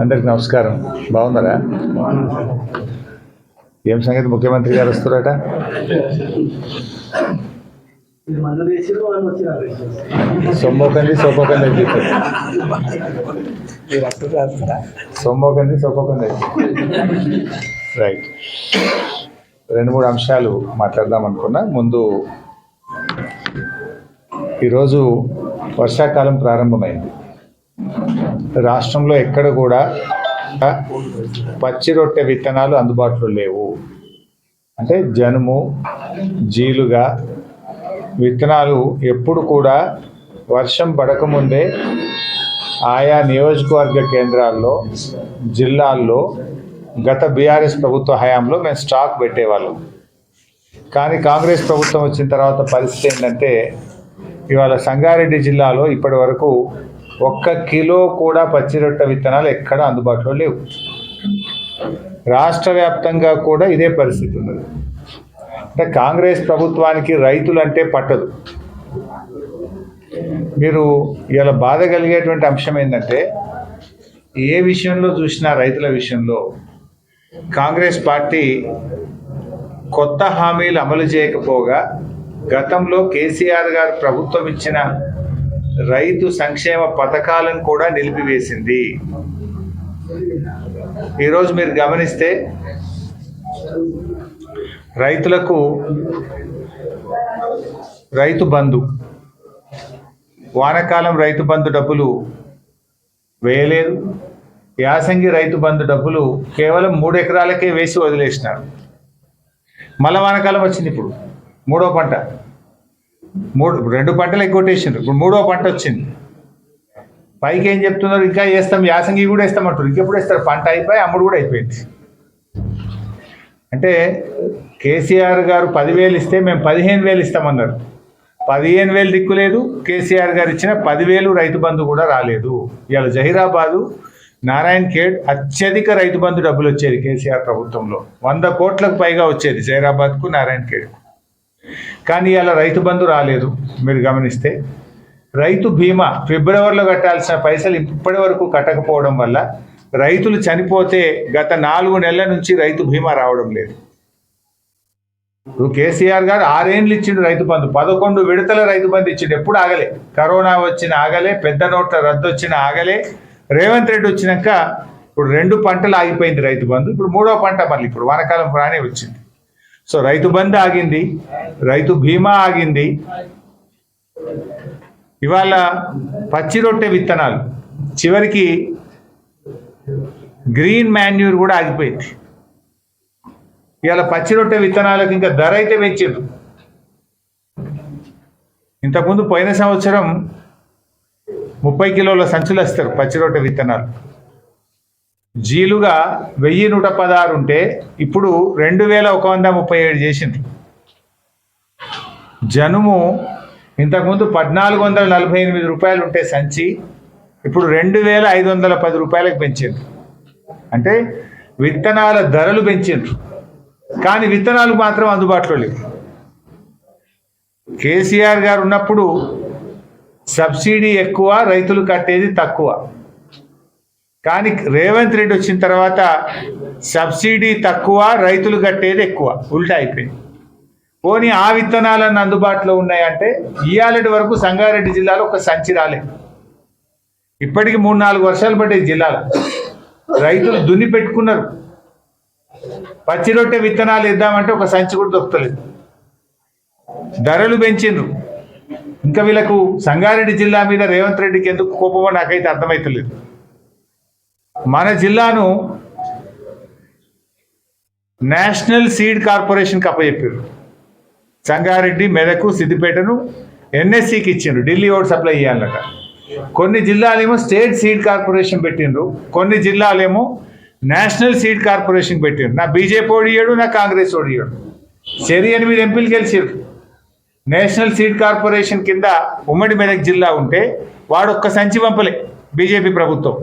అందరికి నమస్కారం. బాగున్నారా? ఏం సంగతి? ముఖ్యమంత్రి గారు వస్తారట సొమ్మోకండి మందు వేసిరు వాళ్ళు రైట్ రెండు మూడు అంశాలు మాట్లాడదాం అనుకున్నా. ముందు ఈరోజు వర్షాకాలం ప్రారంభమైంది. రాష్ట్రంలో ఎక్కడ కూడా పచ్చి రొట్టె విత్తనాలు అందుబాటులో లేవు. అంటే జనుము జీలుగా విత్తనాలు ఎప్పుడు కూడా వర్షం పడకముందే ఆయా నియోజకవర్గ కేంద్రాల్లో జిల్లాల్లో గత బీఆర్ఎస్ ప్రభుత్వ హయాంలో మేము స్టాక్ పెట్టేవాళ్ళం. కానీ కాంగ్రెస్ ప్రభుత్వం వచ్చిన తర్వాత పరిస్థితి ఏంటంటే ఇవాళ సంగారెడ్డి జిల్లాలో ఇప్పటి వరకు ఒక్క కిలో కూడా పచ్చిరొట్ట విత్తనాలు ఎక్కడ అందుబాటులో లేవు. రాష్ట్ర వ్యాప్తంగా కూడా ఇదే పరిస్థితి ఉన్నది. అంటే కాంగ్రెస్ ప్రభుత్వానికి రైతులంటే పట్టదు. మీరు ఇలా బాధ కలిగేటువంటి అంశం ఏంటంటే ఏ విషయంలో చూసినా రైతుల విషయంలో కాంగ్రెస్ పార్టీ కొత్త హామీలు అమలు చేయకపోగా గతంలో కేసీఆర్ గారు ప్రభుత్వం ఇచ్చిన రైతు సంక్షేమ పథకాలను కూడా నిలిపివేసింది. ఈరోజు మీరు గమనిస్తే రైతులకు రైతు బంధు వానకాలం రైతు బంధు డబ్బులు వేయలేదు. యాసంగి రైతు బంధు డబ్బులు కేవలం మూడు ఎకరాలకే వేసి వదిలేసినారు. మళ్ళా వానకాలం వచ్చింది ఇప్పుడు మూడో పంట. మూడు రెండు పంటలు ఎగ్గొట్టేసిండ్రు ఇప్పుడు మూడో పంట వచ్చింది. పైకి ఏం చెప్తున్నారు? ఇంకా వేస్తాం యాసంగి కూడా వేస్తామంటారు ఇంకెప్పుడు వేస్తారు? పంట అయిపోయి అమ్ముడు కూడా అయిపోయింది. అంటే కేసీఆర్ గారు పదివేలు ఇస్తే మేము పదిహేను వేలు ఇస్తామన్నారు. పదిహేను వేలు దిక్కు లేదు. కేసీఆర్ గారు ఇచ్చిన పదివేలు రైతు బంధు కూడా రాలేదు. ఇవాళ జహీరాబాదు నారాయణ ఖేడ్ అత్యధిక రైతు బంధు డబ్బులు వచ్చేది కేసీఆర్ ప్రభుత్వంలో. వంద కోట్లకు పైగా వచ్చేది జహీరాబాద్కు నారాయణ ఖేడ్కు. కానీ అలా రైతు బంధు రాలేదు మీరు గమనిస్తే. రైతు బీమా ఫిబ్రవరిలో కట్టాల్సిన పైసలు ఇప్పటి వరకు కట్టకపోవడం వల్ల రైతులు చనిపోతే గత నాలుగు నెలల నుంచి రైతు బీమా రావడం లేదు. ఇప్పుడు కేసీఆర్ గారు ఆరేండ్లు ఇచ్చిండు రైతు బంధు పదకొండు విడతల రైతు బంధు ఇచ్చిండు ఎప్పుడు ఆగలే. కరోనా వచ్చిన ఆగలే పెద్ద నోట్ల రద్దు వచ్చిన ఆగలే. రేవంత్ రెడ్డి వచ్చినాక ఇప్పుడు రెండు పంటలు ఆగిపోయింది రైతు బంధు ఇప్పుడు మూడో పంట మళ్ళీ ఇప్పుడు వానకాలం రానే వచ్చింది. సో రైతు బంధు ఆగింది రైతు బీమా ఆగింది. ఇవాళ పచ్చి రొట్టె విత్తనాలు. చివరికి గ్రీన్ మాన్యూర్ కూడా ఆగిపోయింది. ఇవాళ పచ్చి రొట్టె విత్తనాలకు ఇంకా ధర అయితే పెంచారు ఇంతకుముందు పోయిన సంవత్సరం ముప్పై కిలోల సంచులు వస్తారు పచ్చి రొట్టె విత్తనాలు. జీలుగా వెయ్యి నూట పదహారు ఉంటే ఇప్పుడు రెండు వేల ఒక వంద ముప్పై ఏడు చేసింది జనుము ఇంతకుముందు పద్నాలుగు వందల నలభై ఎనిమిది రూపాయలు ఉంటే సంచి ఇప్పుడు రెండు వేల ఐదు వందల పది రూపాయలకు పెంచిండ్రు. అంటే విత్తనాల ధరలు పెంచిండ్రు. కానీ విత్తనాలు మాత్రం అందుబాటులో లేవు. కేసీఆర్ గారు ఉన్నప్పుడు సబ్సిడీ ఎక్కువ రైతులు కట్టేది తక్కువ. కానీ రేవంత్ రెడ్డి వచ్చిన తర్వాత సబ్సిడీ తక్కువ రైతులు కట్టేది ఎక్కువ. ఉల్టా అయిపోయింది. పోనీ ఆ విత్తనాలన్నీ అందుబాటులో ఉన్నాయంటే ఇయాలటి వరకు సంగారెడ్డి జిల్లాలో ఒక సంచి రాలే. ఇప్పటికి మూడు నాలుగు వర్షాలు పడ్డాయి జిల్లాలో. రైతులు దున్ని పెట్టుకున్నారు. పచ్చి రొట్టె విత్తనాలు ఇద్దామంటే ఒక సంచి కూడా దొరుకుతలేదు ధరలు పెంచిండ్రు. ఇంకా వీళ్ళకు సంగారెడ్డి జిల్లా మీద రేవంత్ రెడ్డికి ఎందుకు కోపమో నాకైతే అర్థమవుతలేదు మన జిల్లాను నేషనల్ సీడ్ కార్పొరేషన్కి అప్పచెప్పారు సంగారెడ్డి మెదకు సిద్దిపేటను ఎన్ఎస్సికి ఇచ్చిండ్రు. ఢిల్లీ ఓట్ సప్లై చేయాలట. కొన్ని జిల్లాలేమో స్టేట్ సీడ్ కార్పొరేషన్ పెట్టిండ్రు. కొన్ని జిల్లాలేమో నేషనల్ సీడ్ కార్పొరేషన్ పెట్టిండ్రు. నా బీజేపీ ఓడియాడు నా కాంగ్రెస్ ఓడియాడు చెరి ఎనిమిది ఎంపీలు గెలిచారు నేషనల్ సీడ్ కార్పొరేషన్ కింద ఉమ్మడి మెదక్ జిల్లా ఉంటే వాడు ఒక్క సంచి పంపలే బీజేపీ ప్రభుత్వం.